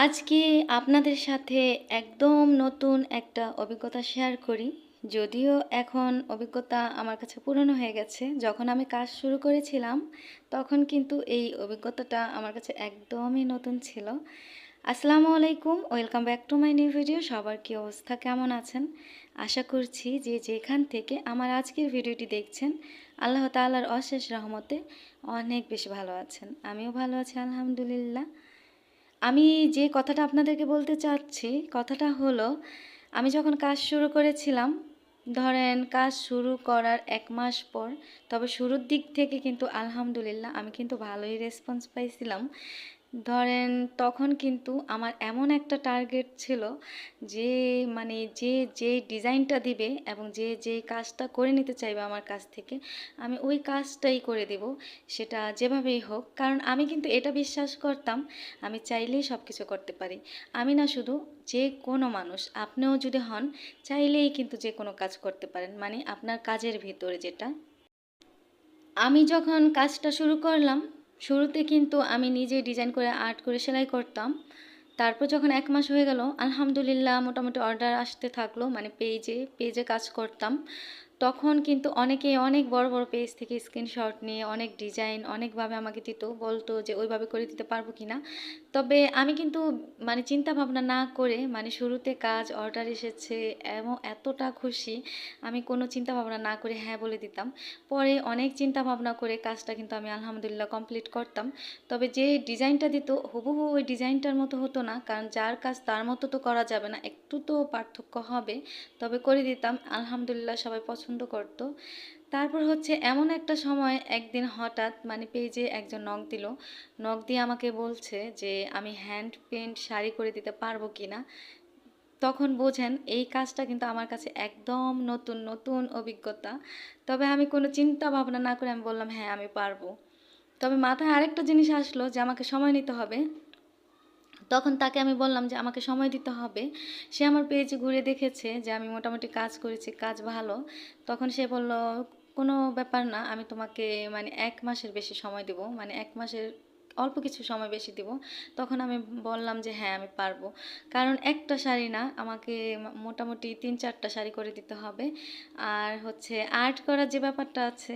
আজকে আপনাদের সাথে একদম নতুন একটা অভিজ্ঞতা শেয়ার করি। যদিও এখন অভিজ্ঞতা আমার কাছে পুরনো হয়ে গেছে। যখন আমি কাজ শুরু করেছিলাম, তখন কিন্তু এই অভিজ্ঞতাটা আমার কাছে একদমই নতুন ছিল। আসসালামু আলাইকুম, welcome back to my new video. সবার কী অবস্থা, কেমন আছেন? আশা করছি যে যেখান থেকে আমার আজকের ভিডিওটি দেখছেন, আল্লাহ তাআলার অশেষ রহমতে অনেক বেশি ভালো আছেন। আমিও ভালো আছি, আলহামদুলিল্লাহ। আমি যে কথাটা আপনাদেরকে বলতে চাচ্ছি, কথাটা হলো, আমি যখন কাজ শুরু করেছিলাম, ধরেন কাজ শুরু করার এক মাস পর, তবে শুরুর দিক থেকে কিন্তু আলহামদুলিল্লাহ আমি কিন্তু ভালোই রেসপন্স পাইছিলাম। ধরেন তখন কিন্তু আমার এমন একটা টার্গেট ছিল যে মানে যে যে ডিজাইনটা দিবে এবং যে যে কাজটা করে নিতে চাইবে আমার কাছ থেকে, আমি ওই কাজটাই করে দেব। সেটা যেভাবেই হোক, কারণ আমি কিন্তু এটা বিশ্বাস করতাম, আমি চাইলেই সব কিছু করতে পারি। আমি না শুধু যে কোনো মানুষ, আপনিও যদি হন, চাইলেই কিন্তু যে কোনো কাজ করতে পারেন মানে আপনার কাজের ভিতরে যেটা। আমি যখন কাজটা শুরু করলাম শুরুতে কিন্তু আমি নিজে ডিজাইন করে আর্ট করে সেলাই করতাম। তারপর যখন এক মাস হয়ে গেল, আলহামদুলিল্লাহ মোটামুটি অর্ডার আসতে থাকল মানে পেজে পেজে কাজ করতাম। তখন কিন্তু অনেকে অনেক বড় বড় পেজ থেকে স্ক্রিনশট নিয়ে অনেক ডিজাইন অনেকভাবে আমাকে দিত, বলতো যে ওইভাবে করে দিতে পারব কি না তবে আমি কিন্তু মানে চিন্তা ভাবনা না করে মানে শুরুতে কাজ অর্ডার এসেছে এবং এতটা খুশি, আমি কোনো চিন্তা ভাবনা না করে হ্যাঁ বলে দিতাম। পরে অনেক চিন্তা ভাবনা করে কাজটা কিন্তু আমি আলহামদুলিল্লাহ কমপ্লিট করতাম। তবে যে ডিজাইনটা দিত, হুবহু ওই ডিজাইনটার মতো হতো না, কারণ যার কাজ তার মতো তো করা যাবে না, একটু তো পার্থক্য হবে। তবে করে দিতাম, আলহামদুলিল্লাহ সবাই পছন্দ করত। তারপর হচ্ছে এমন একটা সময় একদিন হঠাৎ মানে পেজে একজন নখ দিল। নখ দিয়ে আমাকে বলছে যে, আমি হ্যান্ড পেন্ট শাড়ি করে দিতে পারব কি না তখন বোঝেন এই কাজটা কিন্তু আমার কাছে একদম নতুন নতুন অভিজ্ঞতা। তবে আমি কোনো চিন্তা ভাবনা না করে আমি বললাম হ্যাঁ আমি পারব। তবে মাথায় আরেকটা জিনিস আসলো যে, আমাকে সময় নিতে হবে। তখন তাকে আমি বললাম যে, আমাকে সময় দিতে হবে। সে আমার পেজে ঘুরে দেখেছে যে, আমি মোটামুটি কাজ করেছি, কাজ ভালো। তখন সে বলল, কোনো ব্যাপার না, আমি তোমাকে মানে এক মাসের বেশি সময় দেব। মানে এক মাসের অল্প কিছু সময় বেশি দিব, তখন আমি বললাম যে হ্যাঁ আমি পারব। কারণ একটা শাড়ি না, আমাকে মোটামুটি তিন চারটা শাড়ি করে দিতে হবে। আর হচ্ছে আর্ট করার যে ব্যাপারটা আছে,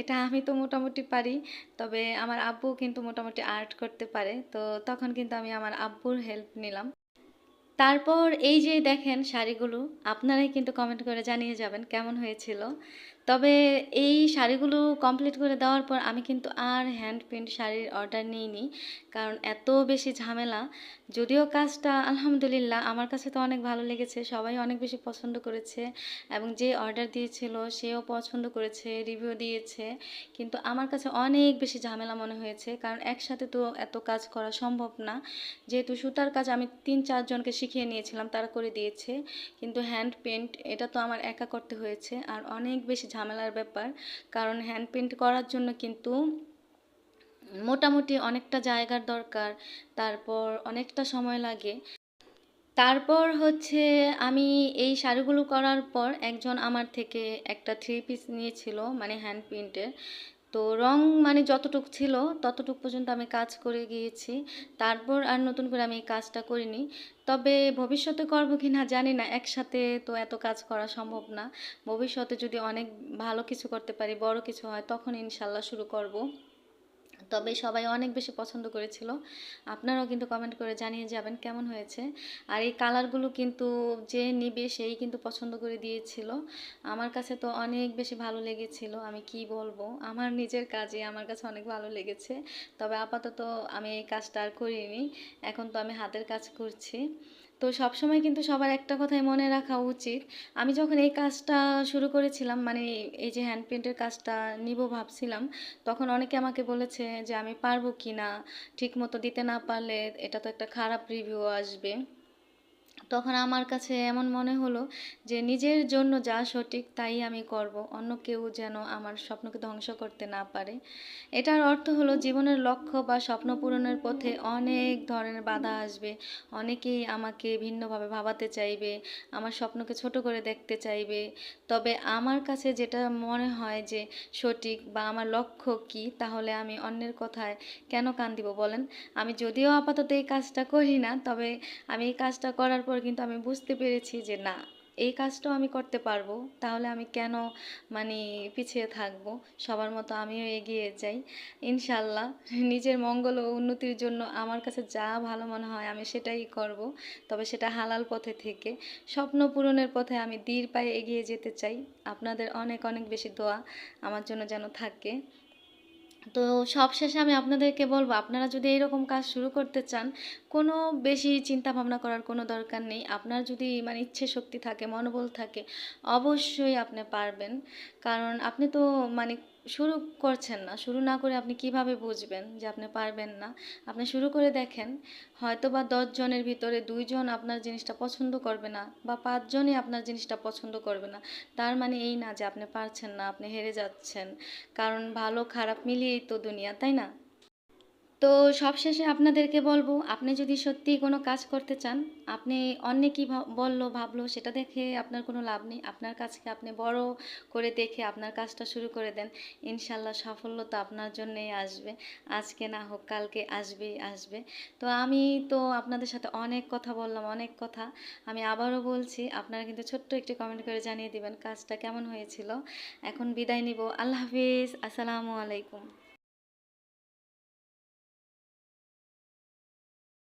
এটা আমি তো মোটামুটি পারি, তবে আমার আব্বু কিন্তু মোটামুটি আর্ট করতে পারে, তো তখন কিন্তু আমি আমার আব্বুর হেল্প নিলাম। তারপর এই যে দেখেন শাড়িগুলো, আপনারাই কিন্তু কমেন্ট করে জানিয়ে যাবেন কেমন হয়েছিল। তবে এই শাড়িগুলো কমপ্লিট করে দেওয়ার পর আমি কিন্তু আর হ্যান্ড প্রিন্ট শাড়ির অর্ডার নিইনি। কারণ এত বেশি ঝামেলা। যদিও কাজটা আলহামদুলিল্লাহ, আমার কাছে তো অনেক ভালো লেগেছে, সবাই অনেক বেশি পছন্দ করেছে এবং যে অর্ডার দিয়েছিল সেও পছন্দ করেছে রিভিউ দিয়েছে। কিন্তু আমার কাছে অনেক বেশি ঝামেলা মনে হয়েছে, কারণ একসাথে তো এত কাজ করা সম্ভব না। যেহেতু সুতার কাজ আমি তিন চারজনকে শিখিয়ে নিয়েছিলাম, তারা করে দিয়েছে। কিন্তু হ্যান্ড পেন্ট এটা তো আমার একা করতে হয়েছে। আর অনেক বেশি ঝামেলার ব্যাপার। কারণ হ্যান্ড পেন্ট করার জন্য কিন্তু মোটামুটি অনেকটা জায়গার দরকার, তারপর অনেকটা সময় লাগে। তারপর হচ্ছে আমি এই শাড়িগুলো করার পর একজন আমার থেকে একটা থ্রি পিস নিয়েছিল মানে হ্যান্ড প্রিন্টের তো রং মানে যতটুকু ছিল ততটুকু পর্যন্ত আমি কাজ করে গিয়েছি। তারপর আর নতুন করে আমি এই কাজটা করিনি। তবে ভবিষ্যতে করব কি না জানি না, একসাথে তো এত কাজ করা সম্ভব না। ভবিষ্যতে যদি অনেক ভালো কিছু করতে পারি, বড় কিছু হয়, তখন ইনশাল্লাহ শুরু করব। তবে সবাই অনেক বেশি পছন্দ করেছিল। আপনারাও কিন্তু কমেন্ট করে জানিয়ে যাবেন কেমন হয়েছে। আর এই কালারগুলো কিন্তু যে নিবে সেই কিন্তু পছন্দ করে দিয়েছিল। আমার কাছে তো অনেক বেশি ভালো লেগেছিল, আমি কি বলব? আমার নিজের কাজে আমার কাছে অনেক ভালো লেগেছে। তবে আপাতত আমি এই কাজটা আর করিনি, এখন তো আমি হাতের কাজ করছি। তো সবসময় কিন্তু সবার একটা কথাই মনে রাখা উচিত। আমি যখন এই কাজটা শুরু করেছিলাম মানে এই যে হ্যান্ড পেন্টের কাজটা নিব ভাবছিলাম, তখন অনেকে আমাকে বলেছে যে আমি পারব কি না ঠিক মতো দিতে না পারলে এটা তো একটা খারাপ রিভিউ আসবে। তখন আমার কাছে এমন মনে হলো যে নিজের জন্য যা সঠিক তাই আমি করব, অন্য কেউ যেন আমার স্বপ্নকে ধ্বংস করতে না পারে। এটার অর্থ হলো জীবনের লক্ষ্য বা স্বপ্ন পূরণের পথে অনেক ধরনের বাধা আসবে। অনেকেই আমাকে ভিন্নভাবে ভাবাতে চাইবে, আমার স্বপ্নকে ছোট করে দেখতে চাইবে। তবে আমার কাছে যেটা মনে হয় যে সঠিক বা আমার লক্ষ্য কি, তাহলে আমি অন্যের কথায় কেন কান দিব বলেন? আমি যদিও আপাতত এই কাজটা করি না, তবে আমি এই কাজটা করার পর কিন্তু আমি বুঝতে পেরেছি যে না, এই কাজটাও আমি করতে পারব। তাহলে আমি কেন মানে পিছিয়ে থাকব? সবার মতো আমিও এগিয়ে যাই। ইনশাল্লাহ, নিজের মঙ্গল ও উন্নতির জন্য আমার কাছে যা ভালো মনে হয় আমি সেটাই করব। তবে সেটা হালাল পথে থেকে, স্বপ্ন পূরণের পথে আমি দীর পায়ে এগিয়ে যেতে চাই। আপনাদের অনেক অনেক বেশি দোয়া আমার জন্য যেন থাকে। তো সবশেষে আমি আপনাদেরকে বলব, আপনারা যদি এইরকম কাজ শুরু করতে চান, কোনো বেশি চিন্তা ভাবনা করার কোনো দরকার নেই। আপনার যদি মানে ইচ্ছে শক্তি থাকে, মনোবল থাকে, অবশ্যই আপনি পারবেন। কারণ আপনি তো মানে শুরু করছেন না, শুরু না করে আপনি কীভাবে বুঝবেন যে আপনি পারবেন না? আপনি শুরু করে দেখেন হয়তো বা দশজনের ভিতরে দুইজন আপনার জিনিসটা পছন্দ করবে না বা পাঁচজনই আপনার জিনিসটা পছন্দ করবে না। তার মানে এই না যে আপনি পারছেন না, আপনি হেরে যাচ্ছেন। কারণ ভালো খারাপ মিলিয়েই তো দুনিয়া, তাই না? তো সবশেষে আপনাদেরকে বলব, আপনি যদি সত্যিই কোনো কাজ করতে চান, আপনি অন্যে কী বলল, ভাবলো, সেটা দেখে আপনার কোনো লাভ নেই। আপনার কাজকে আপনি বড় করে দেখে আপনার কাজটা শুরু করে দেন। ইনশাল্লাহ সাফল্য তো আপনার জন্যেই আসবে। আজকে না হোক, কালকে আসবেই আসবে। তো আমি তো আপনাদের সাথে অনেক কথা বললাম, অনেক কথা। আমি আবারও বলছি, আপনারা কিন্তু ছোট্ট একটি কমেন্ট করে জানিয়ে দিবেন কাজটা কেমন হয়েছিল। এখন বিদায় নিব। আল্লাহ হাফিজ। আসসালামু আলাইকুম।